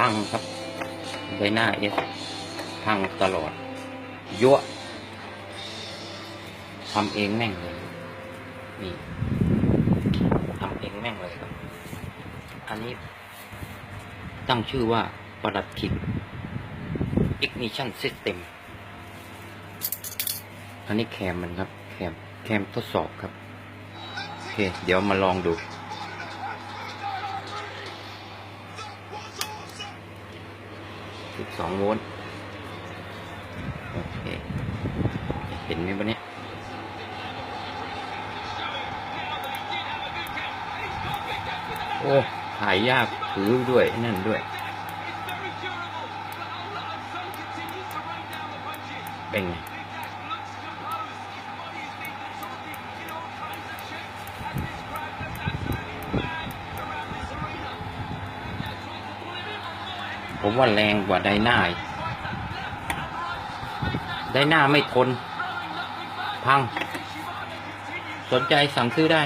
พังครับไดหน้าเอสพังตลอด ยั่วทำเองแม่งเลย นี่ทำเองแม่งเลยครับ อันนี้ ตั้งชื่อว่าประดับขิด ignition system อันนี้แคมมันครับ แคม แคมทดสอบครับ โอเค เดี๋ยวมาลองดู 12 โวลต์ โอเค เห็นไหมวันนี้โอ้ถ่ายยากถือด้วย นั่นด้วย เป็นไง ผมว่าแรงกว่าไดนาไดนาไม่ทน พัง สนใจสั่งซื้อได้